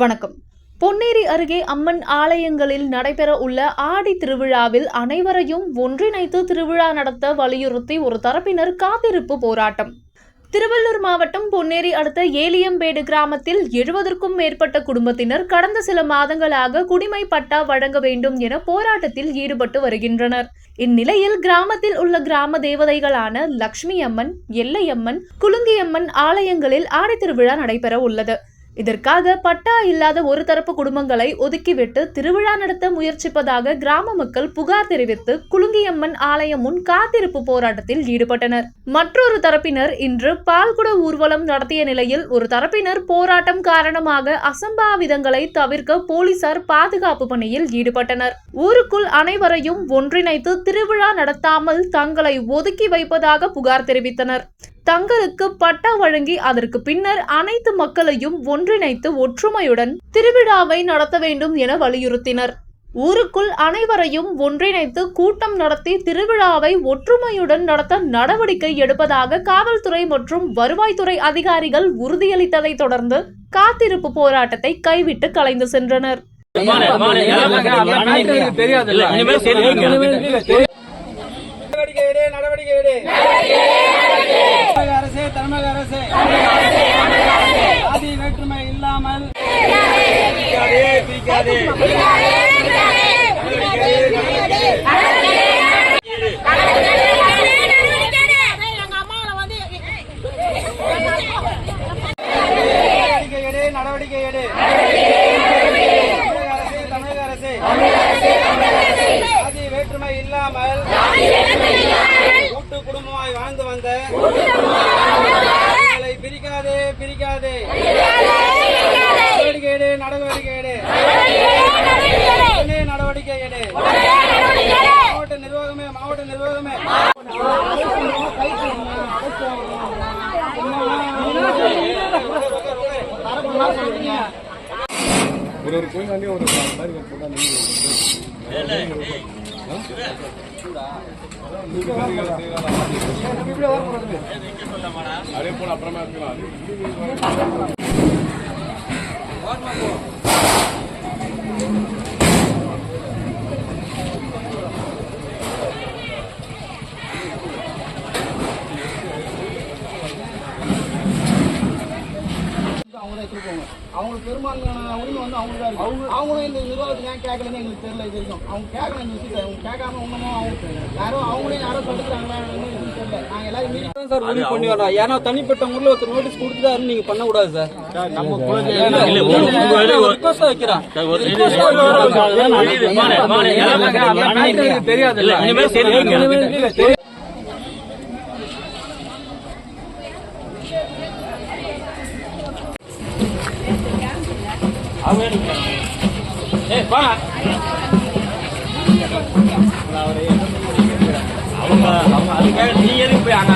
வணக்கம். பொன்னேரி அருகே அம்மன் ஆலயங்களில் நடைபெற உள்ள ஆடி திருவிழாவில் அனைவரையும் ஒன்றிணைத்து திருவிழா நடத்த வலியுறுத்தி ஒரு தரப்பினர் காத்திருப்பு போராட்டம். திருவள்ளூர் மாவட்டம் பொன்னேரி அடுத்த ஏலியம்பேடு கிராமத்தில் எழுபதற்கும் மேற்பட்ட குடும்பத்தினர் கடந்த சில மாதங்களாக குடிமை பட்டா வழங்க வேண்டும் என போராட்டத்தில் ஈடுபட்டு வருகின்றனர். இந்நிலையில் கிராமத்தில் உள்ள கிராம தேவதைகளான லக்ஷ்மி அம்மன் எல்லையம்மன் குலுங்கியம்மன் ஆலயங்களில் ஆடை திருவிழா நடைபெற உள்ளது. இதற்காக பட்டா இல்லாத ஒரு தரப்பு குடும்பங்களை ஒதுக்கிவிட்டு திருவிழா நடத்த முயற்சிப்பதாக கிராம மக்கள் புகார் தெரிவித்து குலுங்கியம்மன் ஆலயம் முன் காத்திருப்பு போராட்டத்தில் ஈடுபட்டனர். மற்றொரு தரப்பினர் இன்று பால்குட ஊர்வலம் நடத்திய நிலையில் ஒரு தரப்பினர் போராட்டம் காரணமாக அசம்பாவிதங்களை தவிர்க்க போலீசார் பாதுகாப்பு பணியில் ஈடுபட்டனர். ஊருக்குள் அனைவரையும் ஒன்றிணைத்து திருவிழா நடத்தாமல் தங்களை ஒதுக்கி வைப்பதாக புகார் தெரிவித்தனர். தங்களுக்கு பட்டா வழங்கி அதற்கு பின்னர் அனைத்து மக்களையும் ஒன்றிணைத்து ஒற்றுமையுடன் திருவிழாவை நடத்த வேண்டும் என வலியுறுத்தினர். ஊருக்குள் அனைவரையும் ஒன்றிணைத்து கூட்டம் நடத்தி திருவிழாவை ஒற்றுமையுடன் நடத்த நடவடிக்கை எடுப்பதாக காவல்துறை மற்றும் வருவாய்த்துறை அதிகாரிகள் உறுதியளித்ததை தொடர்ந்து காத்திருப்பு போராட்டத்தை கைவிட்டு கலைந்து சென்றனர். தெரியாது தமிழக அரசே தமிழக அரசே. ஆதி வேற்றுமை இல்லாமல். நடவடிக்கை எடு நடவடிக்கை எடு தமிழக அரசே தமிழக அரசே ஆதி வேற்றுமை இல்லாமல் கூட்டு குடும்பமாய் வாழ்ந்து வந்த பிரிக்காதே பிரிக்காதே நடவடிக்கை எடு நடவடிக்கை எடு உடனே நடவடிக்கை எடு மாவட்ட நிர்வாகமே மாவட்ட நிர்வாகமே ஒரு ஒரு கோயிலாண்டே ஒரு மாதிரி अरे पूरा अपना मैं அவங்களுக்கு பெரும்பாலான உரிமை வந்து அவங்களுக்கு தான் இருக்கு அவங்களும் இந்த நிர்வாகத்தை ஏன் கேட்கலன்னு எங்களுக்கு தெரியல இது அவங்க கேட்கல இந்த விஷயத்தை அவங்க கேட்காம ஒண்ணுமோ அவங்க யாரும் அவங்களே யாரும் சொல்லிக்கிறாங்களா எங்களுக்கு தெரியல நாங்க எல்லாரும் மீறி தான் சார் பண்ணி வரோம் ஏன்னா தனிப்பட்ட முறையில் ஒருத்தர் நோட்டீஸ் கொடுத்துட்டாருன்னு நீங்க பண்ண கூடாது சார் நம்ம குழந்தை வைக்கிறேன் தெரியாது அவங்க அவங்க அதுக்காக நீ எதுக்கு போய் அங்க